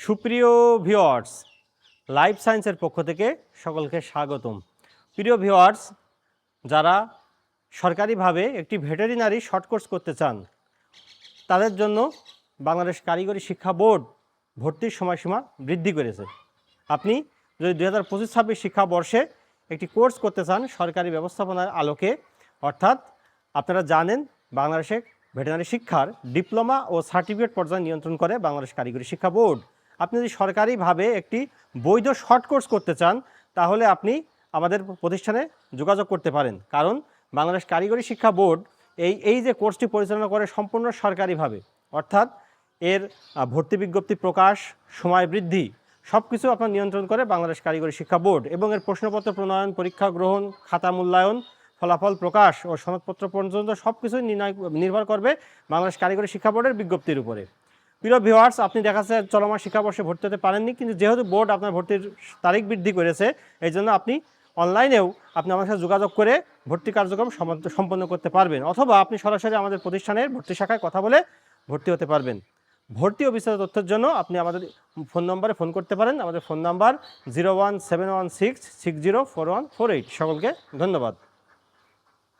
সুপ্রিয় viewers life সায়েন্সের পক্ষ থেকে সকলকে স্বাগতম। প্রিয় ভিওয়ার্স যারা সরকারিভাবে একটি ভেটেরিনারি শর্ট কোর্স করতে চান, তাদের জন্য বাংলাদেশ কারিগরি শিক্ষা বোর্ড ভর্তির সময়সীমা বৃদ্ধি করেছে। আপনি যদি দুই হাজার পঁচিশ ছাব্বিশ শিক্ষাবর্ষে একটি কোর্স করতে চান সরকারি ব্যবস্থাপনার আলোকে, অর্থাৎ আপনারা জানেন বাংলাদেশে ভেটেরিনারি শিক্ষার ডিপ্লোমা ও সার্টিফিকেট পর্যায়ে নিয়ন্ত্রণ করে বাংলাদেশ কারিগরি শিক্ষা বোর্ড। আপনি যদি সরকারিভাবে একটি বৈধ শর্ট কোর্স করতে চান, তাহলে আপনি আমাদের প্রতিষ্ঠানে যোগাযোগ করতে পারেন। কারণ বাংলাদেশ কারিগরি শিক্ষা বোর্ড এই এই যে কোর্সটি পরিচালনা করে সম্পূর্ণ সরকারিভাবে, অর্থাৎ এর ভর্তি বিজ্ঞপ্তি প্রকাশ, সময় বৃদ্ধি সব কিছু আপনার নিয়ন্ত্রণ করে বাংলাদেশ কারিগরি শিক্ষা বোর্ড এবং এর প্রশ্নপত্র প্রণয়ন, পরীক্ষা গ্রহণ, খাতা মূল্যায়ন, ফলাফল প্রকাশ ও সনদপত্র পর্যন্ত সব কিছুই নির্ণয়, নির্ভর করবে বাংলাদেশ কারিগরি শিক্ষা বোর্ডের বিজ্ঞপ্তির উপরে। প্রিয় ভিওয়ার্স আপনি দেখা যাচ্ছে চলমান শিক্ষাবর্ষে ভর্তি হতে পারেননি, কিন্তু যেহেতু বোর্ড আপনার ভর্তির তারিখ বৃদ্ধি করেছে, এই জন্য আপনি অনলাইনেও আপনি আমার সাথে যোগাযোগ করে ভর্তি কার্যক্রম সম্পন্ন করতে পারবেন, অথবা আপনি সরাসরি আমাদের প্রতিষ্ঠানের ভর্তি শাখায় কথা বলে ভর্তি হতে পারবেন। ভর্তি ও বিস্তারিত তথ্যের জন্য আপনি আমাদের ফোন নম্বরে ফোন করতে পারেন, আমাদের phone number zero one seven one six six zero four one four eight. সকলকে ধন্যবাদ।